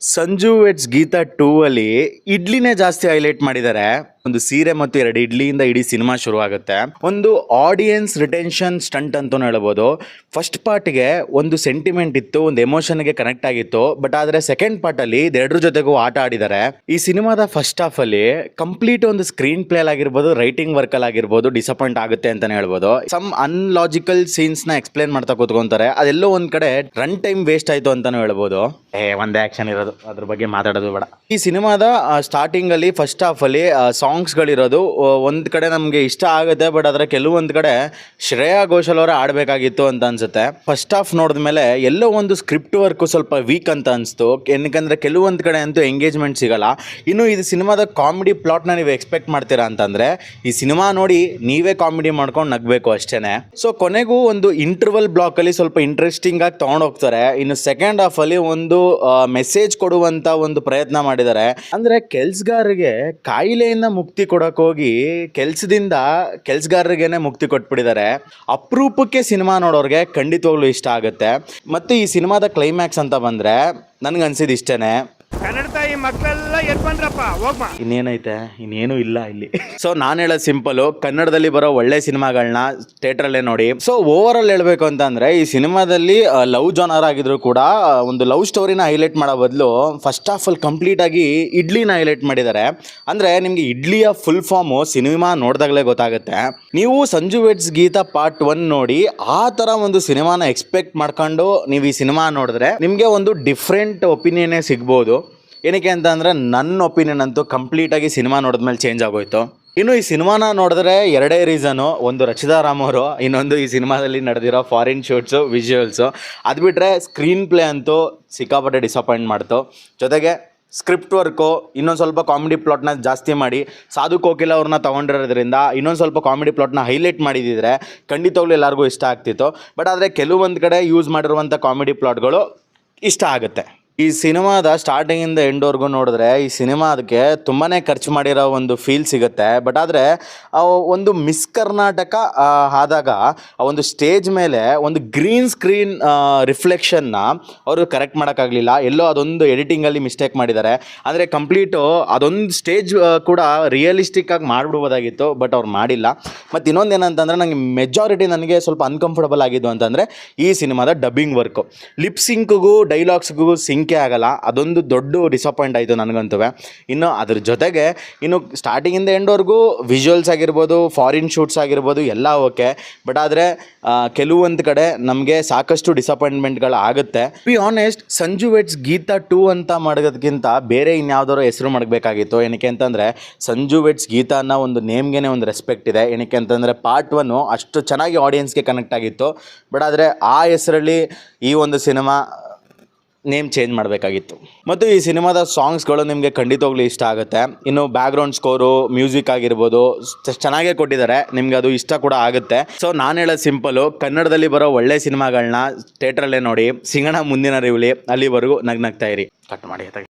Sanju weds Geetha two ಅಲ್ಲಿ ಇಡ್ಲಿನೇ ಜಾಸ್ತಿ highlight ಮಾಡಿದ್ದಾರೆ. ಒಂದು ಸೀರೆ ಮತ್ತು ಎರಡು ಇಡ್ಲಿಯಿಂದ ಇಡೀ ಸಿನಿಮಾ ಶುರುವಾಗುತ್ತೆ. ಒಂದು ಆಡಿಯನ್ಸ್ ರಿಟೆನ್ಷನ್ ಸ್ಟಂಟ್ ಅಂತಾನೂ ಹೇಳ್ಬೋದು. ಫಸ್ಟ್ ಪಾರ್ಟ್ಗೆ ಒಂದು ಸೆಂಟಿಮೆಂಟ್ ಇತ್ತು, ಒಂದು ಎಮೋಷನ್ಗೆ ಕನೆಕ್ಟ್ ಆಗಿತ್ತು. ಬಟ್ ಆದರೆ ಸೆಕೆಂಡ್ ಪಾರ್ಟ್ ಅಲ್ಲಿ ಇದೆರಡರ ಜೊತೆಗೂ ಆಟ ಆಡಿದ್ದಾರೆ. ಈ ಸಿನಿಮಾದ ಫಸ್ಟ್ ಹಾಫ್ ಅಲ್ಲಿ ಕಂಪ್ಲೀಟ್ ಒಂದು ಸ್ಕ್ರೀನ್ ಪ್ಲೇ ಆಗಿರ್ಬೋದು ರೈಟಿಂಗ್ ವರ್ಕ್ ಆಗಿರ್ಬೋದು ಡಿಸಪಾಯಿಂಟ್ ಆಗುತ್ತೆ ಅಂತಾನೆ ಹೇಳ್ಬೋದು. ಸಮ್ ಅನ್ಲಾಜಿಕಲ್ ಸೀನ್ಸ್ನ ಎಕ್ಸ್ಪ್ಲೇನ್ ಮಾಡ್ತಾ ಕೂತ್ಕೊಂತಾರೆ. ಅದೆಲ್ಲೋ ಒಂದ್ ಕಡೆ ರನ್ ಟೈಮ್ ವೇಸ್ಟ್ ಆಯ್ತು ಅಂತಾನು ಹೇಳ್ಬೋದು. ಏ, ಒಂದೇ ಆಕ್ಷನ್ ಇರೋದು. ಅದ್ರ ಬಗ್ಗೆ ಮಾತಾಡೋದು ಬೇಡ. ಈ ಸಿನಿಮಾದ ಸ್ಟಾರ್ಟಿಂಗ್ ಅಲ್ಲಿ ಫಸ್ಟ್ ಹಾಫ್ ಅಲ್ಲಿ ಗಳಿರೋದು ಒಂದು ಕಡೆ ನಮಗೆ ಇಷ್ಟ ಆಗುತ್ತೆ ಬಟ್ ಅದರ ಕೆಲವೊಂದು ಕಡೆ ಶ್ರೇಯಾ ಘೋಷಲ್ ಅವರ ಆಡಬೇಕಾಗಿತ್ತು ಅಂತ ಅನ್ಸುತ್ತೆ. ಫಸ್ಟ್ ಹಾಫ್ ನೋಡಿದ್ಮೇಲೆ ಎಲ್ಲೋ ಒಂದು ಸ್ಕ್ರಿಪ್ಟ್ ವರ್ಕ್ ಸ್ವಲ್ಪ ವೀಕ್ ಅಂತ ಅನಿಸ್ತು. ಏನಕ್ಕಂದ್ರೆ ಕೆಲವೊಂದು ಕಡೆ ಅಂತೂ ಎಂಗೇಜ್ಮೆಂಟ್ ಸಿಗಲ್ಲ. ಇನ್ನು ಇದು ಸಿನಿಮಾದ ಕಾಮಿಡಿ ಪ್ಲಾಟ್ನ ನೀವು ಎಕ್ಸ್ಪೆಕ್ಟ್ ಮಾಡ್ತೀರಾ ಅಂತಂದ್ರೆ, ಈ ಸಿನಿಮಾ ನೋಡಿ ನೀವೇ ಕಾಮಿಡಿ ಮಾಡ್ಕೊಂಡು ನಗ್ಬೇಕು ಅಷ್ಟೇ ಸೊ ಕೊನೆಗೂ ಒಂದು ಇಂಟರ್ವಲ್ ಬ್ಲಾಕ್ ಅಲ್ಲಿ ಸ್ವಲ್ಪ ಇಂಟ್ರೆಸ್ಟಿಂಗ್ ಆಗಿ ತಗೊಂಡ್ ಹೋಗ್ತಾರೆ. ಇನ್ನು ಸೆಕೆಂಡ್ ಹಾಫ್ ಅಲ್ಲಿ ಒಂದು ಮೆಸೇಜ್ ಕೊಡುವಂತ ಒಂದು ಪ್ರಯತ್ನ ಮಾಡಿದ್ದಾರೆ. ಅಂದ್ರೆ ಕೆಲ್ಸಗಾರರಿಗೆ ಕಾಯಿಲೆಯಿಂದ ಮುಕ್ತಿ ಕೊಡೋಕ್ಕೋಗಿ ಕೆಲ್ಸದಿಂದ ಕೆಲ್ಸಗಾರರಿಗೆನೆ ಮುಕ್ತಿ ಕೊಟ್ಬಿಟ್ಟಿದ್ದಾರೆ. ಅಪರೂಪಕ್ಕೆ ಸಿನಿಮಾ ನೋಡೋರಿಗೆ ಖಂಡಿತವಾಗ್ಲೂ ಇಷ್ಟ ಆಗುತ್ತೆ. ಮತ್ತು ಈ ಸಿನಿಮಾದ ಕ್ಲೈಮ್ಯಾಕ್ಸ್ ಅಂತ ಬಂದ್ರೆ, ನನ್ಗನ್ಸಿದ್ ಇಷ್ಟೇನೆ. ಕನ್ನಡ ತಾಯಿ ಮಕ್ಕಳೆಲ್ಲ ಹೋಗ್ಮ. ಇನ್ನೇನೈತೆ? ಇನ್ನೇನು ಇಲ್ಲ ಇಲ್ಲಿ. ಸೊ ನಾನು ಹೇಳೋದು ಸಿಂಪಲ್ ಕನ್ನಡದಲ್ಲಿ ಬರೋ ಒಳ್ಳೆ ಸಿನಿಮಾಗಳನ್ನ ಥಿಯೇಟ್ರಲ್ಲೇ ನೋಡಿ. ಸೊ ಓವರ್ ಆಲ್ ಹೇಳ್ಬೇಕು ಅಂತಂದ್ರೆ, ಈ ಸಿನಿಮಾದಲ್ಲಿ ಲವ್ ಜಾನರ್ ಆಗಿದ್ರು ಕೂಡ ಒಂದು ಲವ್ ಸ್ಟೋರಿನ ಹೈಲೈಟ್ ಮಾಡೋ ಬದಲು ಫಸ್ಟ್ ಆಫ್ ಆಲ್ ಕಂಪ್ಲೀಟ್ ಆಗಿ ಇಡ್ಲಿನ ಹೈಲೈಟ್ ಮಾಡಿದ್ದಾರೆ. ಅಂದ್ರೆ, ನಿಮ್ಗೆ ಇಡ್ಲಿಯ ಫುಲ್ ಫಾರ್ಮು ಸಿನಿಮಾ ನೋಡಿದಾಗಲೇ ಗೊತ್ತಾಗುತ್ತೆ. ನೀವು Sanju weds Geetha part one ನೋಡಿ, ಆ ತರ ಒಂದು ಸಿನಿಮಾನ ಎಕ್ಸ್ಪೆಕ್ಟ್ ಮಾಡ್ಕೊಂಡು ನೀವು ಈ ಸಿನಿಮಾ ನೋಡಿದ್ರೆ ನಿಮಗೆ ಒಂದು ಡಿಫ್ರೆಂಟ್ ಒಪಿನಿಯನ್ ಸಿಗ್ಬೋದು. ಏನಕ್ಕೆ ಅಂತ ಅಂದರೆ ನನ್ನ ಒಪಿನಿಯನ್ ಅಂತೂ ಕಂಪ್ಲೀಟಾಗಿ ಸಿನಿಮಾ ನೋಡಿದ್ಮೇಲೆ ಚೇಂಜ್ ಆಗೋಯ್ತು. ಇನ್ನು ಈ ಸಿನಿಮಾನ ನೋಡಿದ್ರೆ ಎರಡೇ ರೀಸನು ಒಂದು ರಚಿತಾ ರಾಮ್ ಅವರು, ಇನ್ನೊಂದು ಈ ಸಿನಿಮಾದಲ್ಲಿ ನಡೆದಿರೋ ಫಾರಿನ್ ಶೂಟ್ಸು ವಿಜುವಲ್ಸು ಅದು ಬಿಟ್ಟರೆ ಸ್ಕ್ರೀನ್ ಪ್ಲೇ ಅಂತೂ ಸಿಕ್ಕಾಪಟ್ಟೆ ಡಿಸಪಾಯಿಂಟ್ ಮಾಡ್ತು. ಜೊತೆಗೆ ಸ್ಕ್ರಿಪ್ಟ್ ವರ್ಕು ಇನ್ನೊಂದು ಸ್ವಲ್ಪ ಕಾಮಿಡಿ ಪ್ಲಾಟ್ನ ಜಾಸ್ತಿ ಮಾಡಿ, ಸಾಧು ಕೋಕಿಲ ಅವ್ರನ್ನ ತೊಗೊಂಡಿರೋದ್ರಿಂದ ಇನ್ನೊಂದು ಸ್ವಲ್ಪ ಕಾಮಿಡಿ ಪ್ಲಾಟ್ನ ಹೈಲೈಟ್ ಮಾಡಿದಿದ್ರೆ ಖಂಡಿತವಾಗ್ಲೂ ಎಲ್ಲರಿಗೂ ಇಷ್ಟ ಆಗ್ತಿತ್ತು. ಬಟ್ ಆದರೆ ಕೆಲವೊಂದು ಕಡೆ ಯೂಸ್ ಮಾಡಿರುವಂಥ ಕಾಮಿಡಿ ಪ್ಲಾಟ್ಗಳು ಇಷ್ಟ ಆಗುತ್ತೆ. ಈ ಸಿನಿಮಾದ ಸ್ಟಾರ್ಟಿಂಗಿಂದ ಎಂಡ್ವರೆಗೂ ನೋಡಿದ್ರೆ ಈ ಸಿನಿಮಾ ಅದಕ್ಕೆ ತುಂಬಾ ಖರ್ಚು ಮಾಡಿರೋ ಒಂದು ಫೀಲ್ ಸಿಗುತ್ತೆ. ಬಟ್ ಆದರೆ ಒಂದು ಮಿಸ್ ಕರ್ನಾಟಕ ಆದಾಗ ಆ ಒಂದು ಸ್ಟೇಜ್ ಮೇಲೆ ಒಂದು ಗ್ರೀನ್ ಸ್ಕ್ರೀನ್ ರಿಫ್ಲೆಕ್ಷನ್ನ ಅವರು ಕರೆಕ್ಟ್ ಮಾಡೋಕ್ಕಾಗಲಿಲ್ಲ. ಎಲ್ಲೋ ಅದೊಂದು ಎಡಿಟಿಂಗಲ್ಲಿ ಮಿಸ್ಟೇಕ್ ಮಾಡಿದ್ದಾರೆ. ಆದರೆ ಕಂಪ್ಲೀಟು ಅದೊಂದು ಸ್ಟೇಜ್ ಕೂಡ ರಿಯಲಿಸ್ಟಿಕ್ ಆಗಿ ಮಾಡಿಬಿಡ್ಬೋದಾಗಿತ್ತು ಬಟ್ ಅವ್ರು ಮಾಡಿಲ್ಲ. ಮತ್ತು ಇನ್ನೊಂದು ಏನಂತಂದರೆ ನನಗೆ ಮೆಜಾರಿಟಿ ನನಗೆ ಸ್ವಲ್ಪ ಅನ್ಕಂಫರ್ಟಬಲ್ ಆಗಿದ್ದು ಅಂತಂದರೆ ಈ ಸಿನಿಮಾದ ಡಬ್ಬಿಂಗ್ ವರ್ಕು ಲಿಪ್ ಸಿಂಕ್ಗೂ ಡೈಲಾಗ್ಸ್ಗೂ ಸಿಂಕೇ ಆಗಲ್ಲ, ಅದೊಂದು ದೊಡ್ಡ ಡಿಸಪಾಯಿಂಟ್ ಆಯಿತು ನನಗಂತೂ. ಇನ್ನು ಅದ್ರ ಜೊತೆಗೆ ಇನ್ನು ಸ್ಟಾರ್ಟಿಂಗಿಂದ ಎಂಡ್ವರೆಗೂ ವಿಜುವಲ್ಸ್ ಆಗಿರ್ಬೋದು ಫಾರಿನ್ ಶೂಟ್ಸ್ ಆಗಿರ್ಬೋದು, ಎಲ್ಲ ಓಕೆ ಬಟ್ ಆದರೆ ಕೆಲವೊಂದು ಕಡೆ ನಮಗೆ ಸಾಕಷ್ಟು ಡಿಸಪಾಯಿಂಟ್ಮೆಂಟ್ಗಳು ಆಗುತ್ತೆ. Be honest Sanju weds Geetha two ಅಂತ ಮಾಡೋದಕ್ಕಿಂತ ಬೇರೆ ಇನ್ಯಾವುದಾದ್ರು ಹೆಸರು ಮಾಡಬೇಕಾಗಿತ್ತು. ಏನಕ್ಕೆ ಅಂತಂದರೆ, ಸಂಜು ವೆಟ್ಸ್ ಗೀತಾ ಅನ್ನೋ ಒಂದು ನೇಮ್ಗೆ ಒಂದು ರೆಸ್ಪೆಕ್ಟ್ ಇದೆ. ಏನಕ್ಕೆ ಅಂತಂದರೆ ಪಾರ್ಟ್ ಒನ್ನು ಅಷ್ಟು ಚೆನ್ನಾಗಿ ಆಡಿಯನ್ಸ್ಗೆ ಕನೆಕ್ಟ್ ಆಗಿತ್ತು. ಬಟ್ ಆದರೆ ಆ ಹೆಸರಲ್ಲಿ ಈ ಒಂದು ಸಿನಿಮಾ ನೇಮ್ ಚೇಂಜ್ ಮಾಡಬೇಕಾಗಿತ್ತು. ಮತ್ತು ಈ ಸಿನಿಮಾದ ಸಾಂಗ್ಸ್ಗಳು ನಿಮಗೆ ಖಂಡಿತವಾಗ್ಲೂ ಇಷ್ಟ ಆಗುತ್ತೆ. ಇನ್ನು ಬ್ಯಾಕ್ಗ್ರೌಂಡ್ ಸ್ಕೋರು, ಮ್ಯೂಸಿಕ್ ಆಗಿರ್ಬೋದು ಚೆನ್ನಾಗೇ ಕೊಟ್ಟಿದ್ದಾರೆ. ನಿಮ್ಗೆ ಅದು ಇಷ್ಟ ಕೂಡ ಆಗುತ್ತೆ. ಸೊ, ನಾನು ಹೇಳೋದು ಸಿಂಪಲು, ಕನ್ನಡದಲ್ಲಿ ಬರೋ ಒಳ್ಳೆ ಸಿನಿಮಾಗಳನ್ನ ಥಿಯೇಟ್ರಲ್ಲೇ ನೋಡಿ, ಸಿಂಗಣ ಮುಂದಿನ ರಿವ್ಲಿ ಅಲ್ಲಿವರೆಗೂ ನಗ್ನಗ್ತಾ ಇರಿ. ಕಟ್ ಮಾಡಿ?